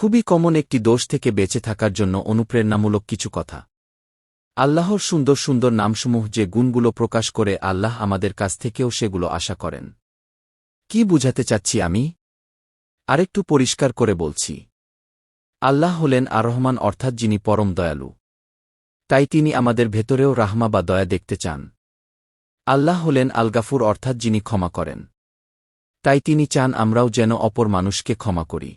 খুবই কমন একটি দোষ থেকে বেঁচে থাকার জন্য অনুপ্রেরণামূলক কিছু কথা। আল্লাহর সুন্দর সুন্দর নামসমূহ যে গুণগুলো প্রকাশ করে আল্লাহ আমাদের কাছ থেকেও সেগুলো আশা করেন। কি বুঝাতে চাচ্ছি আমি? আরেকটু পরিষ্কার করে বলছি। আল্লাহ হলেন আর রহমান অর্থাৎ যিনি পরম দয়ালু। তাই তিনি আমাদের ভেতরেও রাহমা বা দয়া দেখতে চান। আল্লাহ হলেন আলগাফুর অর্থাৎ যিনি ক্ষমা করেন। তাই তিনি চান আমরাও যেন অপর মানুষকে ক্ষমা করি।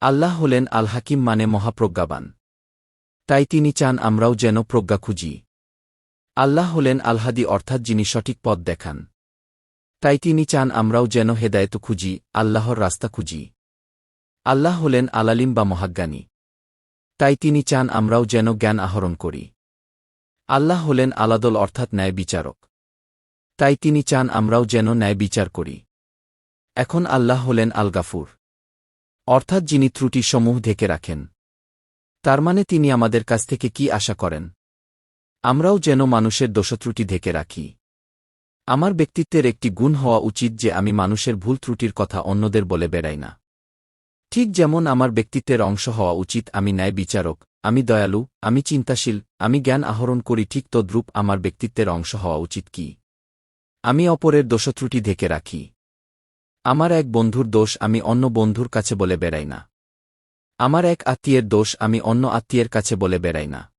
আল্লাহ হলেন আল হাকিম মানে মহাপ্রজ্ঞাবান। তাই তিনি চান আমরাও যেন প্রজ্ঞা খুঁজি। আল্লাহ হলেন আলহাদি অর্থাৎ যিনি সঠিক পথ দেখান। তাই তিনি চান আমরাও যেন হেদায়ত খুঁজি, আল্লাহর রাস্তা খুঁজি। আল্লাহ হলেন আলালিম বা মহাজ্ঞানী। তাই তিনি চান আমরাও যেন জ্ঞান আহরণ করি। আল্লাহ হলেন আলাদল অর্থাৎ ন্যায় বিচারক। তাই তিনি চান আমরাও যেন ন্যায় বিচার করি। এখন আল্লাহ হলেন আলগাফুর। অর্থাৎ যিনি ত্রুটিসমূহ ঢেকে রাখেন। তার মানে তিনি আমাদের কাছ থেকে কি আশা করেন? আমরাও যেন মানুষের দোষত্রুটি ঢেকে রাখি। আমার ব্যক্তিত্বের একটি গুণ হওয়া উচিত যে আমি মানুষের ভুল ত্রুটির কথা অন্যদের বলে বেড়াই না। ঠিক যেমন আমার ব্যক্তিত্বের অংশ হওয়া উচিত, আমি ন্যায় বিচারক, আমি দয়ালু, আমি চিন্তাশীল, আমি জ্ঞান আহরণ করি, ঠিক তদ্রূপ আমার ব্যক্তিত্বের অংশ হওয়া উচিত কি? আমি অপরের দোষত্রুটি ঢেকে রাখি। আমার এক বন্ধুর দোষ আমি অন্য বন্ধুর কাছে বলে বেড়াই না। আমার এক আত্মীয়ের দোষ আমি অন্য আত্মীয়ের কাছে বলে বেড়াই না।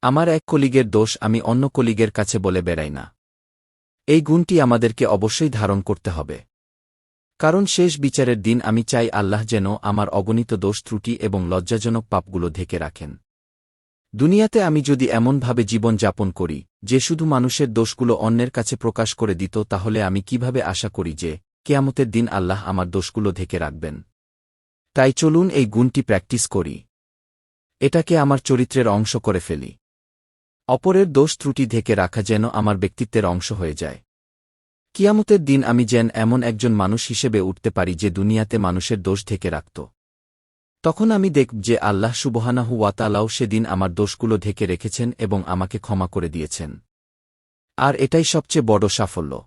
আমার এক কলিগের দোষ আমি অন্য কলিগের কাছে বলে বেড়াই না। এই গুণটি আমাদেরকে অবশ্যই ধারণ করতে হবে। কারণ শেষ বিচারের দিন আমি চাই আল্লাহ যেন আমার অগণিত দোষ, ত্রুটি এবং লজ্জাজনক পাপগুলো ঢেকে রাখেন। দুনিয়াতে আমি যদি এমনভাবে জীবন যাপন করি, যে শুধু মানুষের দোষগুলো অন্যের কাছে প্রকাশ করে দিত, তাহলে আমি কীভাবে আশা করি যে কেয়ামতের দিন আল্লাহ আমার দোষগুলো ঢেকে রাখবেন। তাই চলুন এই গুণটি প্র্যাকটিস করি। এটাকে আমার চরিত্রের অংশ করে ফেলি। অপরের দোষ ত্রুটি ঢেকে রাখা যেন আমার ব্যক্তিত্বের অংশ হয়ে যায়। কিয়ামতের দিন আমি যেন এমন একজন মানুষ হিসেবে উঠতে পারি যে দুনিয়াতে মানুষের দোষ ঢেকে রাখত। তখন আমি দেখব যে আল্লাহ সুবহানাহু ওয়াতালাও সেদিন আমার দোষগুলো ঢেকে রেখেছেন এবং আমাকে ক্ষমা করে দিয়েছেন। আর এটাই সবচেয়ে বড় সাফল্য।